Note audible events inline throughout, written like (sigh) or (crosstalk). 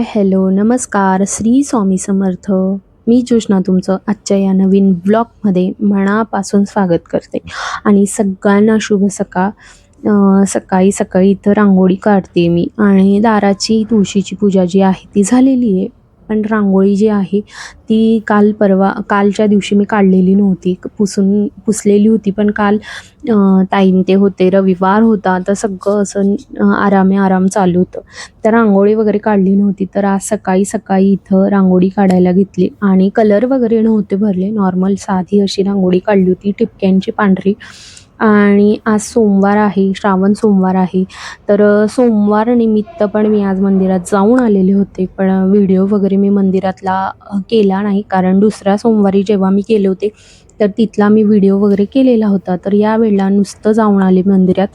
Hi hello नमस्कार श्री स्वामी समर्थ. मी जोशना तुमचं आजच्या या नवीन ब्लॉगमध्ये मनापासून स्वागत करते. आणि सगळ्यांना शुभ सकाळ सकाळी सकाळी इथं रांगोळी काढते मी. आणि दाराची तुळशीची पूजा जी आहे ती झालेली आहे. पण रांगोळी जी आहे ती काल परवा कालच्या दिवशी मी काढलेली नव्हती. पुसून पुसलेली होती पण काल टाईम ते होते रविवार होता तर सगळं असं आरामे आराम चालू होतं. तर रांगोळी वगैरे काढली नव्हती तर आज सकाळी सकाळी इथं रांगोळी काढायला घेतली. आणि कलर वगैरे नव्हते भरले नॉर्मल साधी अशी रांगोळी काढली होती ठिपक्यांची पांढरी. आणि आज सोमवार आहे श्रावण सोमवार आहे. तर सोमवार निमित्त पण मी आज मंदिरात जाऊन आलेले होते. पण व्हिडिओ वगैरे मी मंदिरातला केला नाही. कारण दुसऱ्या सोमवारी जेव्हा मी केले होते तर तिथला मी व्हिडिओ वगैरे केलेला होता. तर यावेळेला नुसतं जाऊन आले मंदिरात.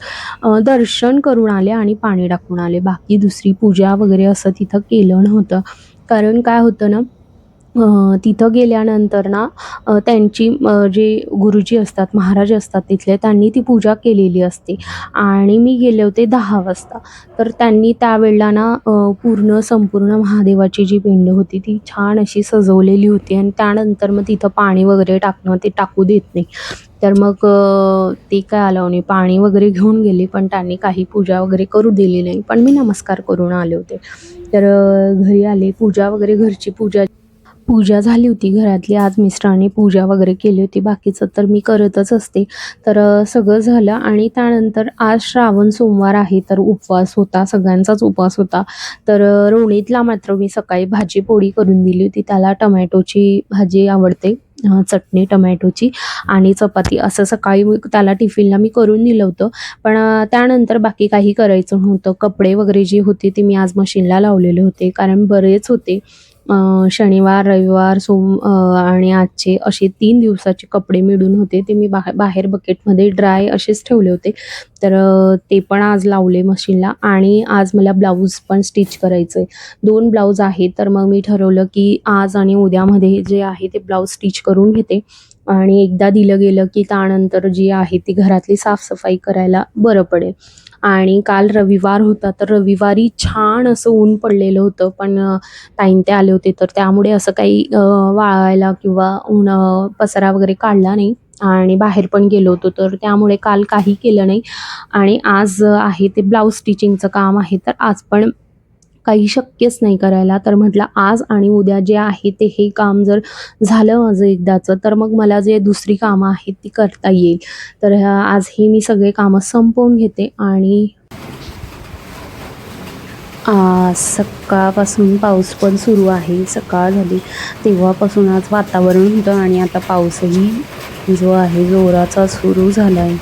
दर्शन करून आले आणि पाणी टाकून आले. बाकी दुसरी पूजा वगैरे असं तिथं केलं नव्हतं. कारण काय होतं ना तिथं गेल्यानंतर ना त्यांची जे गुरुजी असतात महाराज असतात तिथले त्यांनी ती पूजा केलेली असते. आणि मी गेले होते दहा वाजता. तर त्यांनी त्यावेळेला ना पूर्ण संपूर्ण महादेवाची जी पिंड होती ती छान अशी सजवलेली होती. आणि त्यानंतर मग तिथं पाणी वगैरे टाकणं ते टाकू देत नाही. तर मग ते काय आलं नाही पाणी वगैरे घेऊन गेले पण त्यांनी काही पूजा वगैरे करू दिली नाही. पण मी नमस्कार करून आले होते. तर घरी आले पूजा वगैरे घरची पूजा पूजा झाली होती घरातली. आज मिस्टरांनी पूजा वगैरे केली होती. बाकीचं तर मी करतच असते. तर सगळं झालं आणि त्यानंतर आज श्रावण सोमवार आहे तर उपवास होता. सगळ्यांचाच उपवास होता. तर रोणीतला मात्र मी सकाळी भाजी पोळी करून दिली होती. त्याला टमॅटोची भाजी आवडते. चटणी टमॅटोची आणि चपाती. असं सकाळी त्याला टिफिनला मी करून दिलं होतं. पण त्यानंतर बाकी काही करायचं नव्हतं. कपडे वगैरे जे होते ते मी आज मशीनला लावलेले होते. कारण बरेच होते. शनिवार रविवार सोम आणि आजचे असे तीन दिवसाचे कपडे मिळून होते. ते मी बाहे बाहेर बकेटमध्ये ड्राय असेच ठेवले होते. तर ते पण आज लावले मशीनला आणि आज मला ब्लाऊज पण स्टिच करायचं आहे दोन ब्लाऊज आहेत तर मग मी ठरवलं की आज आणि उद्यामध्ये जे आहे ते ब्लाऊज स्टिच करून घेते. आणि एकदा दिलं गेलं की त्यानंतर जी आहे ती घरातली साफसफाई करायला बरं पडेल. आणि काल रविवार होता तर रविवारी छान असं ऊन पडलेलं होतं पण अ, ताईन ते आले होते तर त्यामुळे असं काही वाळायला किंवा ऊन पसरा वगैरे काढला नाही आणि बाहेर पण गेलो होतो तर त्यामुळे काल काही केलं नाही. आणि आज आहे ते ब्लाऊज स्टिचिंगचं काम आहे तर आज पण काही शक्यच नाही करायला. तर म्हटलं आज आणि उद्या जे आहे ते हे काम जर झालं माझं एकदाचं तर मग मला जे दुसरी कामं आहेत ती करता येईल. तर आज हे मी सगळे कामं संपवून घेते आणि आज सकाळपासून पाऊस पण सुरू आहे. सकाळ झाली. तेव्हापासून आज वातावरण होतं आणि आता पाऊसही जो आहे जोराचा सुरू झाला आहे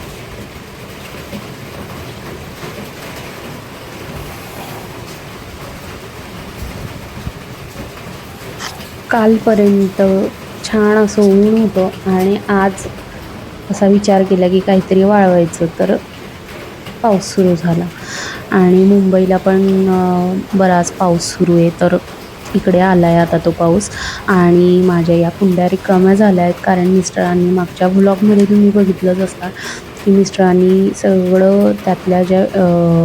कालपर्यंत छान असं ऊन होतं आणि आज असा विचार केला की काहीतरी वाळवायचं तर पाऊस सुरू झाला. आणि मुंबईला पण बराच पाऊस सुरू आहे तर इकडे आला आहे आता तो पाऊस. आणि माझ्या या कुंड्या रिकाम्या झाल्या आहेत कारण मिस्टरांनी मागच्या व्लॉगमध्ये तुम्ही बघितलंच असता की मिस्टरांनी सगळं त्यातल्या ज्या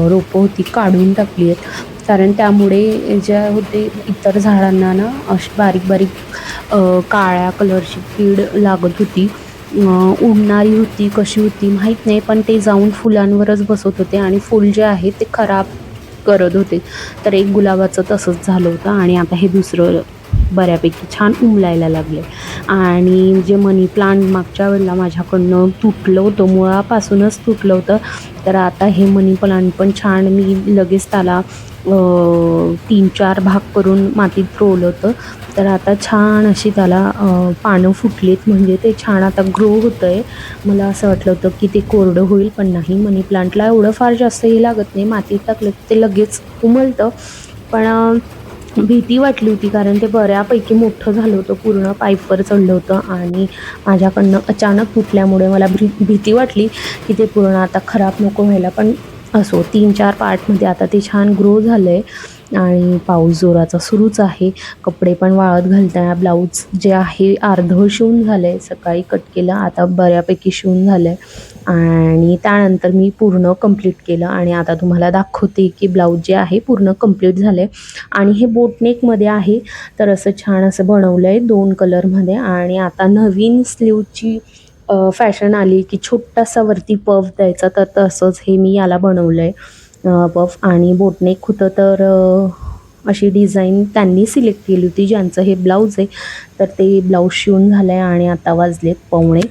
रोपं होती काढून टाकली आहेत. कारण त्यामुळे ज्या होते इतर झाडांना ना अशी बारीक बारीक काळ्या कलरची कीड लागत होती. उडणारी होती कशी होती माहीत नाही पण ते जाऊन फुलांवरच बसत होते आणि फूल जे आहे ते खराब करत होते. तर एक गुलाबाचं तसंच झालं होतं आणि आता हे दुसरं बऱ्यापैकी छान उमलायला लागले आणि जे मनी प्लांट मागच्या वेळेला माझ्याकडनं तुटलं होतं मुळापासूनच तुटलं होतं. तर आता हे मनी प्लांट पण छान मी लगेच त्याला तीन चार भाग करून मातीत रोवलं होतं. तर आता छान अशी त्याला पानं फुटलीत. म्हणजे ते छान आता ग्रो होतं आहे मला असं वाटलं होतं की ते कोरडं होईल पण नाही. मनी प्लांटला एवढं फार जास्त हे लागत नाही. मातीत टाकलं ते लगेच उमलतं. पण भीती वाटली होती कारण ते बऱ्यापैकी मोठं झालं होतं. पूर्ण पाईपवर चढलं होतं आणि माझ्याकडनं अचानक तुटल्यामुळे मला भी भीती वाटली की ते पूर्ण आता खराब नको व्हायला. पण असो तीन चार पार्टमध्ये आता ते छान ग्रो झालं आहे आणि पाऊस जोराचा सुरूच आहे. कपडे पण वाळत घालताना ब्लाऊज जे आहे अर्धं शिवून झालं आहे सकाळी कट केलं आता बऱ्यापैकी शिवून झालं आहे आणि त्यानंतर मी पूर्ण कंप्लीट केलं आणि आता तुम्हाला दाखवते की ब्लाऊज जे आहे पूर्ण कंप्लीट झालं आहे आणि हे बोटनेकमध्ये आहे तर असं छान असं बनवलं आहे दोन कलरमध्ये आणि आता नवीन स्लीवची फॅशन आली की छोटासा वरती पफ द्यायचा तर तसंच हे मी याला बनवलं आहे पफ आणि बोटनेक होतं तर अशी डिझाईन त्यांनी सिलेक्ट केली होती ज्यांचं हे ब्लाऊज आहे. तर ते ब्लाऊज शिवून झालं आहे आणि आता वाजलेत पवणे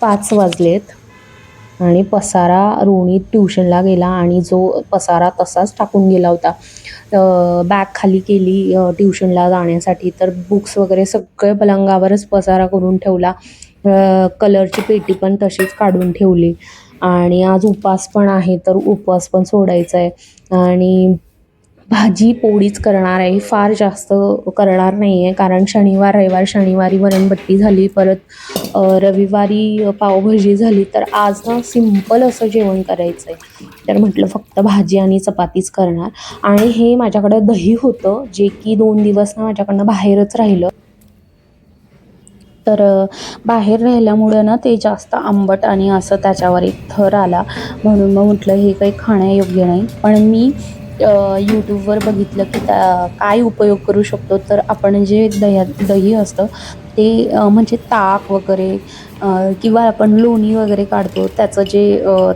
पाच वाजलेत. आणि पसारा रोहित ट्युशनला गेला आणि जो पसारा तसाच टाकून गेला होता. बॅग खाली केली ट्युशनला जाण्यासाठी. तर बुक्स वगैरे सगळे पलंगावरच पसारा करून ठेवला. कलरची पेटी पण तशीच काढून ठेवली. आणि आज उपास पण आहे तर उपवास पण सोडायचा आहे आणि भाजी पोळीच करणार आहे. फार जास्त करणार नाही आहे कारण शनिवार रविवार शनिवारी वरणबट्टी झाली परत रविवारी पावभाजी झाली तर आज ना सिंपल असं जेवण करायचं आहे तर म्हटलं फक्त भाजी आणि चपातीच करणार. आणि हे माझ्याकडं दही होतं जे की दोन दिवस ना माझ्याकडनं बाहेरच राहिलं. तर बाहेर राहिल्यामुळं ना ते जास्त आंबट आणि असं त्याच्यावर एक थर आला. म्हणून मग म्हटलं हे काही खाण्यायोग्य नाही. पण मी यूट्यूबवर बघितलं की त्या काय उपयोग करू शकतो? तर आपण जे दह्या दही असतं ते म्हणजे ताक वगैरे किंवा आपण लोणी वगैरे काढतो त्याचं जे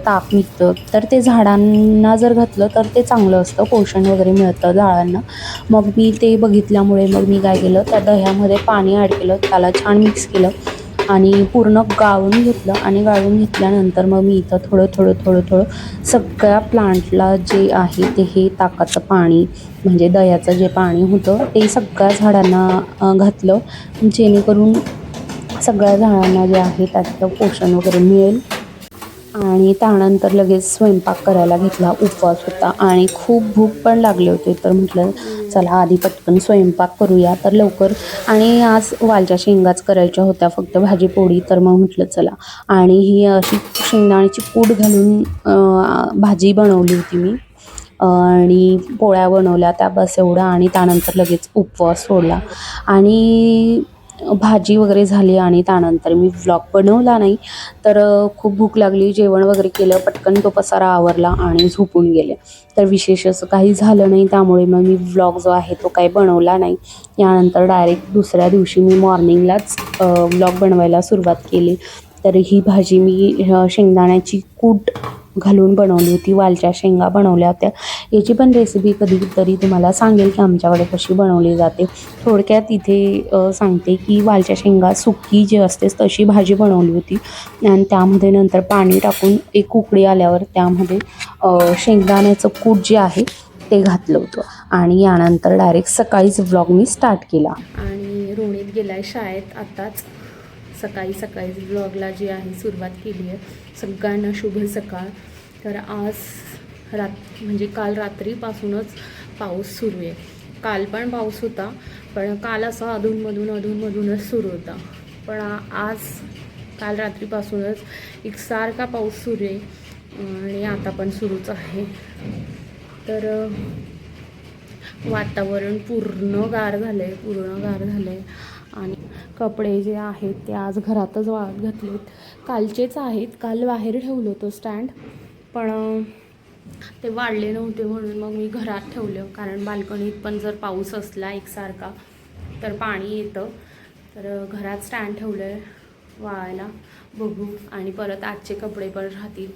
ताक निघतं तर ते झाडांना जर घातलं तर ते चांगलं असतं. पोषण वगैरे मिळतं झाडांना. मग मी ते बघितल्यामुळे मग मी काय केलं त्या दह्यामध्ये पाणी ॲड केलं त्याला छान मिक्स केलं. आणि पूर्ण गाळून घेतलं आणि गाळून घेतल्यानंतर मग मी इथं थोडं थोडं थोडं थोडं सगळ्या प्लांटला जे आहे ते हे ताकाचं पाणी म्हणजे दह्याचं जे पाणी होतं ते सगळ्या झाडांना घातलं. जेणेकरून सगळ्या झाडांना जे आहे त्याचं पोषण वगैरे मिळेल. आणि त्यानंतर लगेच स्वयंपाक करायला घेतला उपवास होता. आणि खूप भूक पण लागले होते. तर म्हटलं चला आधी पटकन स्वयंपाक करूया. तर लवकर आणि आज वालच्या शेंगाच करायच्या होत्या फक्त भाजी पोळी. तर मग म्हटलं चला. आणि ही अशी शेंगदाण्याची पूड घालून भाजी बनवली होती मी. आणि पोळ्या बनवल्या त्या बस एवढं. आणि त्यानंतर लगेच उपवास सोडला. आणि भाजी वगैरे झाली आणि त्यानंतर मी व्लॉग बनवला नाही. तर खूप भूक लागली जेवण वगैरे केलं पटकन तो पसारा आवरला आणि झोपून गेले. तर विशेष असं काही झालं नाही त्यामुळे मग मी व्लॉग जो आहे तो काही बनवला नाही. यानंतर डायरेक्ट दुसऱ्या दिवशी मी मॉर्निंगलाच व्लॉग बनवायला सुरुवात केली. तर ही भाजी मी शेंगदाण्याची कूट घालून बनवली होती वालच्या शेंगा बनवल्या होत्या. याची पण रेसिपी कधीतरी तुम्हाला सांगेल की आमच्याकडे कशी बनवली जाते. थोडक्यात इथे सांगते की वालच्या शेंगा सुकी जी असते तशी भाजी बनवली होती. आणि त्यामध्ये नंतर पाणी टाकून एक उकळी आल्यावर त्यामध्ये शेंगदाण्याचं कूट जे आहे ते घातलं होतं. आणि यानंतर डायरेक्ट सकाळीच व्लॉग मी स्टार्ट केला. आणि रोणीत गेलाय शाळेत आत्ताच सकाळी सकाळीच व्लॉगला जी आहे सुरुवात केली आहे. सगळ्यांना शुभ सकाळ. तर आज रात म्हणजे काल रात्रीपासूनच पाऊस सुरू आहे. काल पण पाऊस होता पण काल असा अधूनमधून अधूनमधूनच सुरू होता. पण आज काल रात्रीपासूनच एक सारखा पाऊस सुरू आहे आणि आता पण सुरूच आहे. तर वातावरण पूर्ण गार झालं आहे पूर्ण गार झालं आहे आणि कपडे जे आहेत ते आज घरातच वाळत घातलेत. कालचेच आहेत. काल बाहेर ठेवलं होतं स्टँड पण ते वाढले नव्हते म्हणून मग मी घरात ठेवलं. कारण बाल्कनीत पण जर पाऊस असला एकसारखा तर पाणी येतं. तर घरात स्टँड ठेवलं आहे वाळायला. बघू. आणि परत आजचे कपडे पण राहतील.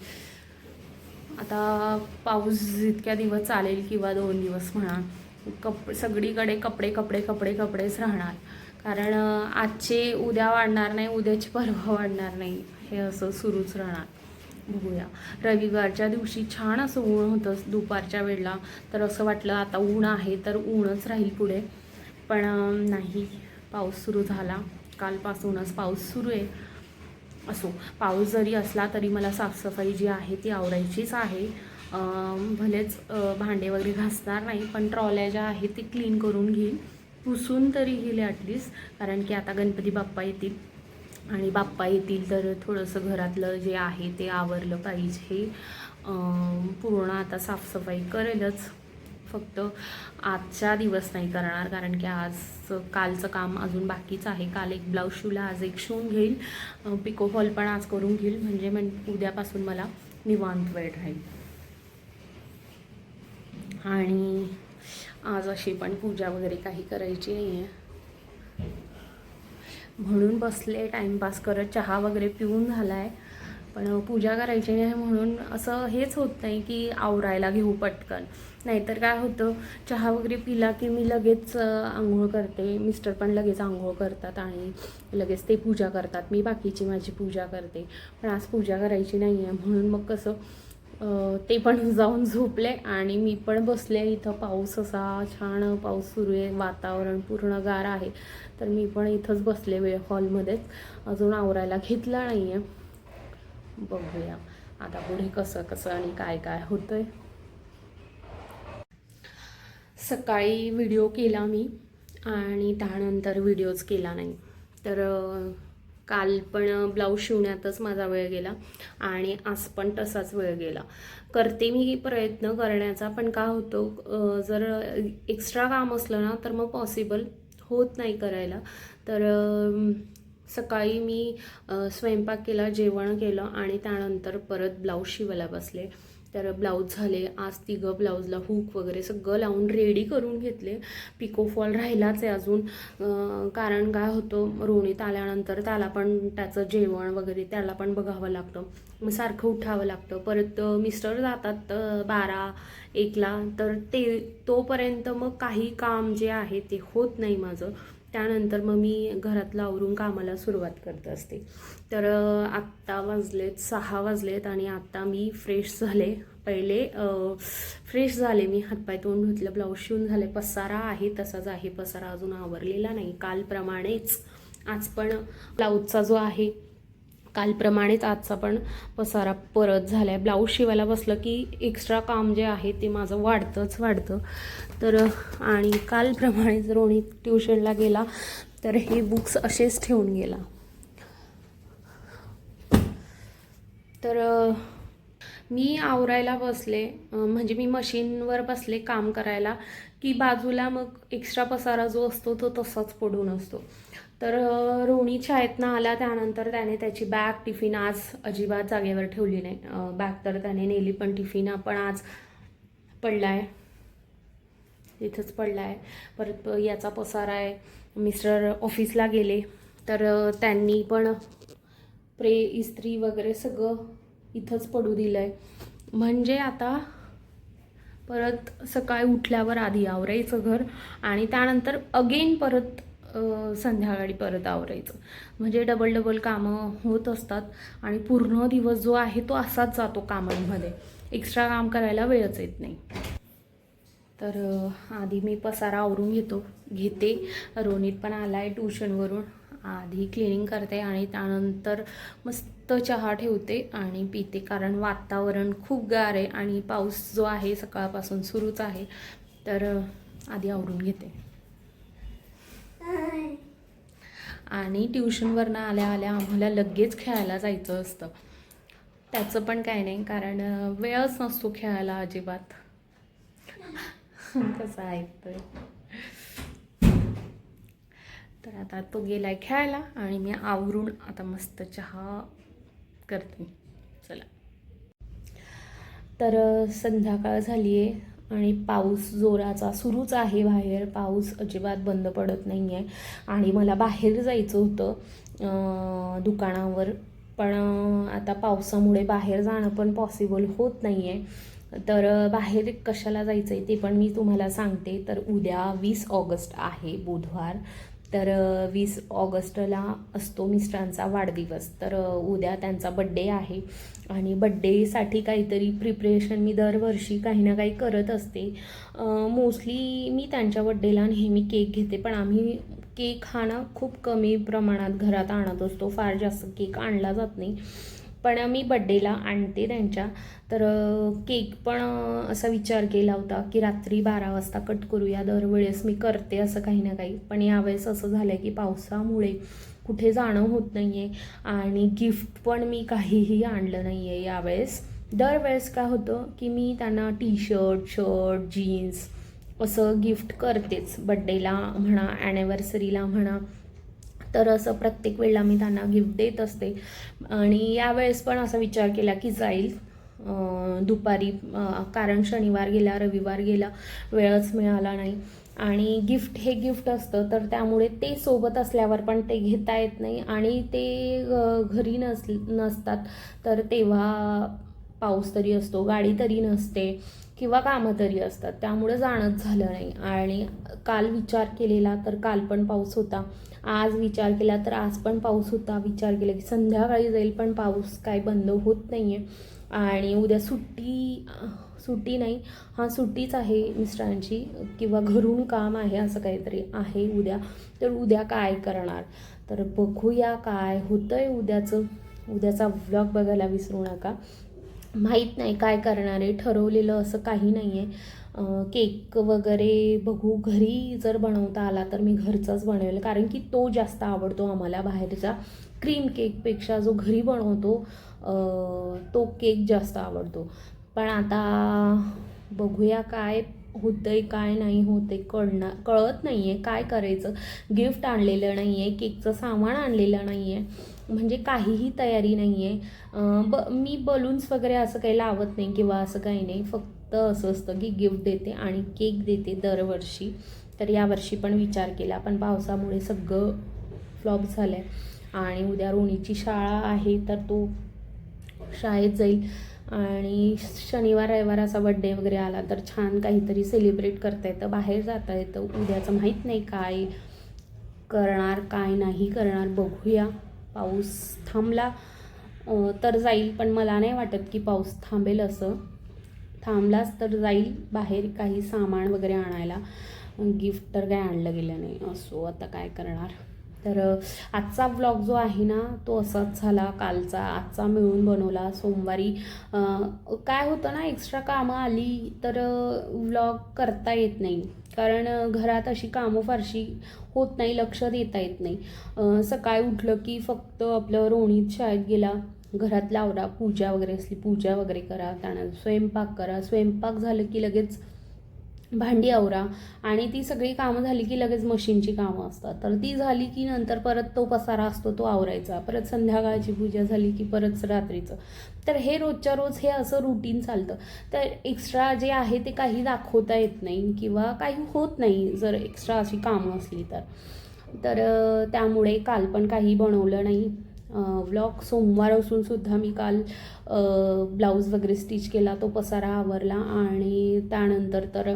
आता पाऊस जितक्या दिवस चालेल किंवा दोन दिवस म्हणा कप सगळीकडे कपडे कपडे कपडे कपडेच राहणार. कारण आजचे उद्या वाढणार नाही उद्याची परवा वाढणार नाही. हे असं सुरूच राहणार. बघूया. रविवारच्या दिवशी छान असं ऊन होतं दुपारच्या वेळेला. तर असं वाटलं आता ऊन आहे तर ऊनच राहील पुढे. पण नाही. पाऊस सुरू झाला. कालपासूनच पाऊस सुरू आहे. असो पाऊस जरी असला तरी मला साफसफाई जी आहे ती आवरायचीच आहे. भलेच भांडे वगैरे घासणार नाही पण ट्रॉल्या ज्या आहेत ती क्लीन करून घेईन. पुसून तरी गेले ॲटलीस्ट कारण की आता गणपती बाप्पा येतील. आणि बाप्पा येतील तर थोडंसं घरातलं जे आहे ते आवरलं पाहिजे. पूर्ण आता साफसफाई करेलच. फक्त आजचा दिवस नाही करणार कारण की आज कालचं काम अजून बाकीच आहे. काल एक ब्लाऊज शिवला आज एक शिवून घेईल. पिको फॉल पण आज करून घेईल. म्हणजे म्हण उद्यापासून मला निवांत वेळ राहील. आणि आज अशी पण पूजा वगैरे काही करायची नाही आहे म्हणून बसले टाईमपास करत चहा वगैरे पिऊन झाला आहे पण पूजा करायची नाही म्हणून असं हेच होत नाही की आवरायला घेऊ पटकन. नाहीतर काय होतं चहा वगैरे पिला की मी लगेच आंघोळ करते. मिस्टर पण लगेच आंघोळ करतात आणि लगेच ते पूजा करतात. मी बाकीची माझी पूजा करते. पण आज पूजा करायची नाही आहे म्हणून मग कसं ते पण (laughs) जाऊन झोपले आणि मी पण बसले इथं. पाऊस असा छान पाऊस सुरू आहे वातावरण पूर्ण गार आहे. तर मी पण इथंच बसले वेळ हॉलमध्येच. अजून आवरायला घेतला नाही आहे बघूया आता पुढे कसं कसं आणि काय काय होतंय. सकाळी व्हिडिओ केला मी आणि त्यानंतर व्हिडिओज केला नाही. तर काल पण ब्लाऊज शिवण्यातच माझा वेळ गेला आणि आज पण तसाच वेळ गेला. करते मी प्रयत्न करण्याचा पण का होतो जर एक्स्ट्रा काम असलं ना तर मग पॉसिबल होत नाही करायला. तर सकाळी मी स्वयंपाक केला जेवण केलं आणि त्यानंतर परत ब्लाऊज शिवायला बसले. तर ब्लाऊज झाले आज तिघं ब्लाऊजला हुक वगैरे सगळं लावून रेडी करून घेतले. पिको फॉल राहिलाच आहे अजून. कारण काय होतं रोणीत आल्यानंतर त्याला पण त्याचं जेवण वगैरे त्याला पण बघावं लागतं. मग सारखं उठावं लागतं. परत मिस्टर जातात बारा एकला. तर ते तोपर्यंत मग काही काम जे आहे ते होत नाही माझं. त्यानंतर मग मी घरातलं आवरून कामाला सुरुवात करत असते. तर आत्ता वाजलेत सहा वाजलेत आणि आत्ता मी फ्रेश झाले. पहिले फ्रेश झाले मी. हातपाय तोंड धुतलं ब्लाऊज शिवून झाले. पसारा आहे तसाच आहे. पसारा अजून आवरलेला नाही. कालप्रमाणेच आज पण ब्लाऊजचा जो आहे कालप्रमाणेच आजचा पण पसारा परत झाला आहे ब्लाऊज शिवायला बसलं की एक्स्ट्रा काम जे आहे ते माझं वाढतंच वाढतं. तर आणि कालप्रमाणेच रोणीत ट्युशनला गेला तर हे बुक्स असेच ठेवून गेला. तर मी आवरायला बसले म्हणजे मी मशीनवर बसले काम करायला. की बाजूला मग एक्स्ट्रा पसारा जो असतो तो तसाच पडून असतो. तर अ, रोणी शाळेतनं आला त्यानंतर त्याने त्याची बॅग टिफिन आज अजिबात जागेवर ठेवली नाही. बॅग तर त्याने नेली पण टिफिन पण आज पडला आहे इथंच पडला आहे परत याचा पसारा आहे. मिस्टर ऑफिसला गेले. तर त्यांनी पण प्रे इस्त्री वगैरे सगळं इथंच पडू दिलं आहे म्हणजे आता परत सकाळी उठल्यावर आधी आवरायचं घर आणि त्यानंतर अगेन परत संध्याकाळी परत आवरायचं. म्हणजे डबल डबल कामं होत असतात आणि पूर्ण दिवस जो आहे तो असाच जातो कामांमध्ये. एक्स्ट्रा काम करायला वेळच येत नाही. तर आधी मी पसारा आवरून घेतो घेते. रोनित पण आला आहे ट्युशनवरून आधी क्लिनिंग करते आणि त्यानंतर मस्त चहा ठेवते आणि पिते. कारण वातावरण खूप गार आहे आणि पाऊस जो आहे सकाळपासून सुरूच आहे. तर आधी आवरून घेते. आणि ट्युशनवरनं आल्या आल्या आम्हाला लगेच खेळायला जायचं असतं. त्याचं पण काय नाही कारण वेळच नसतो खेळायला अजिबात. (laughs) कसं ऐकतोय? तर आता तो गेला आहे खेळायला आणि मी आवरून आता मस्त चहा करते. चला. तर संध्याकाळ झाली आहे आणि पाऊस जोराचा सुरूच आहे बाहेर. पाऊस अजिबात बंद पडत नाही आहे आणि मला बाहेर जायचं होतं दुकानावर. पण आता पावसामुळे बाहेर जाणं पण पॉसिबल होत नाही आहे तर बाहेर कशाला जायचं आहे ते पण मी तुम्हाला सांगते. तर उद्या वीस ऑगस्ट आहे बुधवार. तर वीस ऑगस्टला असतो मिस्टरांचा वाढदिवस. तर उद्या त्यांचा बड्डे आहे आणि बड्डेसाठी काहीतरी प्रिपरेशन मी दरवर्षी काही ना काही करत असते. मोस्टली मी त्यांच्या बड्डेला नेहमी केक घेते पण आम्ही केक हा ना खूप कमी प्रमाणात घरात आणत असतो. फार जास्त केक आणला जात नाही. पण मी बड्डेला आणते त्यांच्या. तर केक पण असा विचार केला होता की रात्री बारा वाजता कट करूया दरवेळेस मी करते असं काही ना काही. पण यावेळेस असं झालं की पावसामुळे कुठे जाणं होत नाही आहे आणि गिफ्ट पण मी काहीही आणलं नाही आहे यावेळेस. दरवेळेस काय होतं की मी त्यांना टी शर्ट शर्ट जीन्स असं गिफ्ट करतेच. बड्डेला म्हणा ॲनिव्हर्सरीला म्हणा. तर असं प्रत्येक वेळेला मी त्यांना गिफ्ट देत असते. आणि यावेळेस पण असा विचार केला की जाईल. दुपारी कारण शनिवार गेला रविवार गेला वेळच मिळाला नाही. आणि गिफ्ट हे गिफ्ट असतं तर त्यामुळे ते सोबत असल्यावर पण ते घेता येत नाही. आणि ते घरी नस नसतात तर तेव्हा पाऊस तरी असतो गाडी तरी नसते. किंवा कामं तरी असतात. त्यामुळे जाणंच झालं नाही. आणि काल विचार केलेला तर काल पण पाऊस होता. आज विचार केला तर आज पण पाऊस होता. विचार केला की संध्याकाळी जाईल पण पाऊस काय बंद होत नाही आहे आणि उद्या सुट्टी सुट्टी नाही. हां सुट्टीच आहे मिस्टरांची किंवा घरून काम आहे असं काहीतरी आहे उद्या. तर उद्या काय करणार? तर बघूया काय होतं आहे उद्याचं. उद्याचा व्लॉग बघायला विसरू नका. माहीत नाही काय करणार आहे ठरवलेलं असं काही नाही आहे केक वगैरे बघू. घरी जर बनवता आला तर मी घरचाच बनवेल. कारण की तो जास्त आवडतो आम्हाला बाहेरचा. क्रीम केकपेक्षा जो घरी बनवतो तो केक जास्त आवडतो. पण आता बघूया काय होतंय काय नाही होते कळणार कळत नाही आहे काय करायचं. गिफ्ट आणलेलं नाही आहे केकचं सामान आणलेलं नाही आहे म्हणजे काहीही तयारी नाही आहे ब मी बलून्स वगैरे असं काही लावत नाही किंवा असं काही नाही. फक्त असं असतं की गिफ्ट देते आणि केक देते दरवर्षी. तर यावर्षी पण विचार केला. पण पावसामुळे सगळं फ्लॉप झालं आहे आणि उद्या रोणीची शाळा आहे तर तो शाळेत जाईल. आणि शनिवार रविवार असा बड्डे वगैरे आला तर छान काहीतरी सेलिब्रेट करता येतं. बाहेर जाता येतं. उद्याचं माहीत नाही काय करणार काय नाही करणार. बघूया. पाऊस थांबला तर जाईल. पण मला नाही वाटत की पाऊस थांबेल असं. थांबलाच तर जाईल बाहेर काही सामान वगैरे आणायला. गिफ्ट तर काय आणलं गेलं नाही. असो आता काय करणार? तर आजचा व्लॉग जो आहे ना तो असाच झाला कालचा. आजचा मिळून बनवला सोमवारी. काय होतं ना एक्स्ट्रा कामं आली तर व्लॉग करता येत नाही. कारण घरात अशी कामं फारशी होत नाही लक्ष देता येत नाही. सकाळी उठलं की फक्त आपलं रोणीत शाळेत गेला. घरात लावरा पूजा वगैरे असली पूजा वगैरे करा त्यानंतर स्वयंपाक करा. स्वयंपाक झालं की लगेच भांडी आवरा. आणि ती सगळी कामं झाली की लगेच मशीनची कामं असतात. तर ती झाली की नंतर परत तो पसारा असतो तो आवरायचा. परत संध्याकाळची पूजा झाली की परत रात्रीचं. तर हे रोजच्या रोज हे असं रुटीन चालतं. तर एक्स्ट्रा जे आहे ते काही दाखवता येत नाही किंवा काही होत नाही जर एक्स्ट्रा अशी कामं असली तर. तर त्यामुळे काल पण काही बनवलं नाही. व्लॉग सोमवार असून सुद्धा मी काल ब्लाऊज वगैरे स्टिच केला तो पसारा आवरला आणि त्यानंतर तर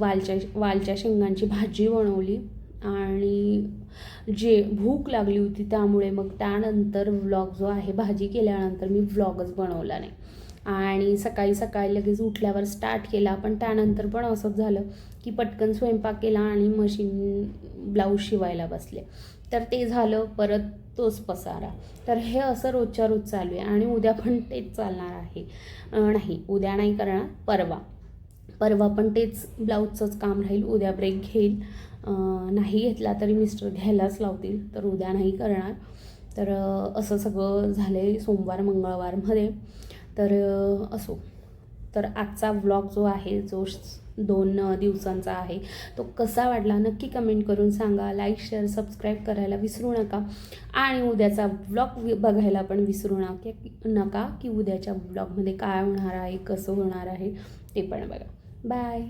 वालच्या वालच्या शेंगांची भाजी बनवली आणि जे भूक लागली होती त्यामुळे मग त्यानंतर व्लॉग जो आहे भाजी केल्यानंतर मी व्लॉगच बनवला नाही. आणि सकाळी सकाळी लगेच उठल्यावर स्टार्ट केला पण त्यानंतर पण असंच झालं की पटकन स्वयंपाक केला आणि मशीन ब्लाऊज शिवायला बसले. तर ते झालं परत तोच पसारा. तर हे असं रोजच्या रोज चालू आहे आणि उद्या पण तेच चालणार आहे. नाही उद्या नाही करणार परवा. परवा पण तेच ब्लाऊजचंच काम राहील उद्या ब्रेक घेईल. नाही घेतला तरी मिस्टर घ्यायलाच लावतील तर उद्या नाही करणार. तर असं सगळं झालं आहे सोमवार मंगळवारमध्ये. तर असो. तर आजचा व्लॉग जो आहे जो दोन दिवसांचा आहे. तो कसा वाटला नक्की कमेंट करून सांगा. लाईक शेअर सबस्क्राईब करायला विसरू नका. आणि उद्याचा ब्लॉग बघायला पण विसरू नका नका की उद्याच्या ब्लॉगमध्ये काय होणार आहे कसं होणार आहे ते पण बघा. बाय